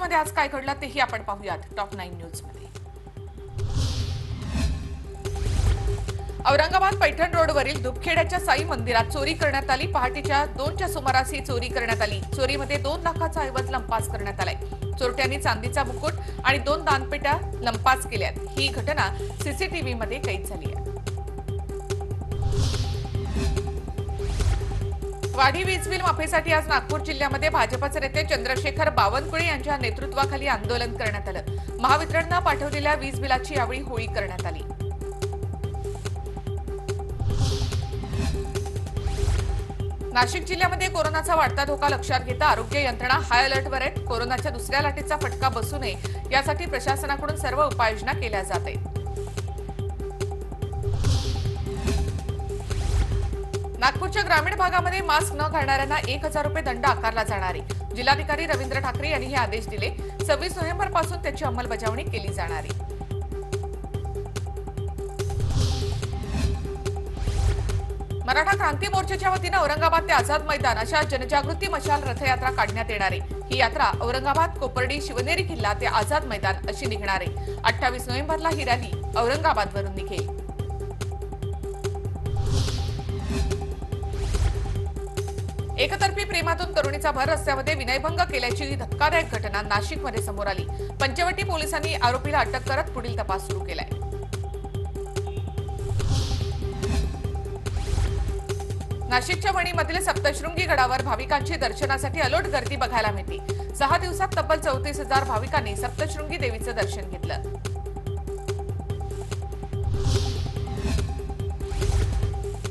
मध्ये आज काय घडलं तेही आपण पाहूयात. टॉप नाईन न्यूजमध्ये औरंगाबाद पैठण रोडवरील दुपखेड्याच्या साई मंदिरात चोरी करण्यात आली. पहाटेच्या दोनच्या सुमारास ही चोरी करण्यात आली. चोरीमध्ये दोन लाखाचा ऐवज लंपास करण्यात आलाय. चोरट्यांनी चांदीचा मुकुट आणि दोन दानपेट्या लंपास केल्यात. ही घटना सीसीटीव्ही मध्ये कैद झाली आहे. वाढी वीज बिल माफीसाठी आज नागपूर जिल्ह्यामध्ये भाजपचे नेते चंद्रशेखर बावनकुळे यांच्या नेतृत्वाखाली आंदोलन करण्यात आलं. महावितरणनं पाठवलेल्या वीज बिलाची यावेळी होळी करण्यात आली. नाशिक जिल्ह्यामध्ये कोरोनाचा वाढता धोका लक्षात घेता आरोग्य यंत्रणा हाय अलर्टवर आहेत. कोरोनाच्या दुसऱ्या लाटेचा फटका बसू नये यासाठी प्रशासनाकडून सर्व उपाययोजना केल्या जात आहेत. नागपूरच्या ग्रामीण भागामध्ये मास्क न घालणाऱ्यांना एक हजार रुपये दंड आकारला जाणार आहे. जिल्हाधिकारी रवींद्र ठाकरे यांनी हे आदेश दिले. सव्वीस नोव्हेंबरपासून त्याची अंमलबजावणी केली जाणार आहे. मराठा क्रांती मोर्चाच्या वतीनं औरंगाबाद ते आझाद मैदान अशा जनजागृती मशाल रथयात्रा काढण्यात येणार आहे. ही यात्रा औरंगाबाद कोपर्डी शिवनेरी किल्ला ते आझाद मैदान अशी निघणार आहे. अठ्ठावीस नोव्हेंबरला ही रॅली औरंगाबादवरून निघेल. एकतर्फी प्रेमातून तरुणीचा भर रस्त्यामध्ये विनयभंग केल्याची ही धक्कादायक घटना नाशिकमध्ये समोर आली. पंचवटी पोलिसांनी आरोपीला अटक करत पुढील तपास सुरू केलाय. नाशिकच्या वणीमधील सप्तशृंगी गडावर भाविकांची दर्शनासाठी अलोट गर्दी बघायला मिळते. सहा दिवसात तब्बल चौतीस हजार भाविकांनी सप्तशृंगी देवीचं दर्शन घेतलं.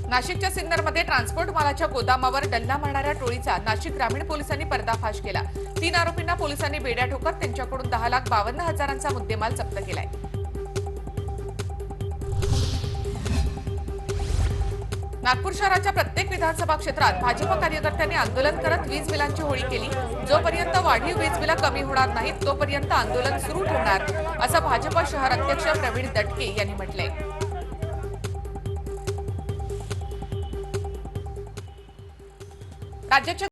नाशिकच्या सिन्नरमध्ये ट्रान्सपोर्ट मालाच्या गोदामावर डल्ला मारणाऱ्या टोळीचा नाशिक ग्रामीण पोलिसांनी पर्दाफाश केला. तीन आरोपींना पोलिसांनी बेड्या ठोकत त्यांच्याकडून दहा लाख बावन्न हजारांचा मुद्देमाल जप्त केलाय. नागपूर शहराच्या प्रत्येक विधानसभा क्षेत्रात भाजप कार्यकर्त्यांनी आंदोलन करत वीज बिलांची होळी केली. जोपर्यंत वाढीव वीज बिलं कमी होणार नाहीत तोपर्यंत आंदोलन सुरू ठेवणार असं भाजप शहर अध्यक्ष प्रवीण दटके यांनी म्हटलंय. राज्याच्या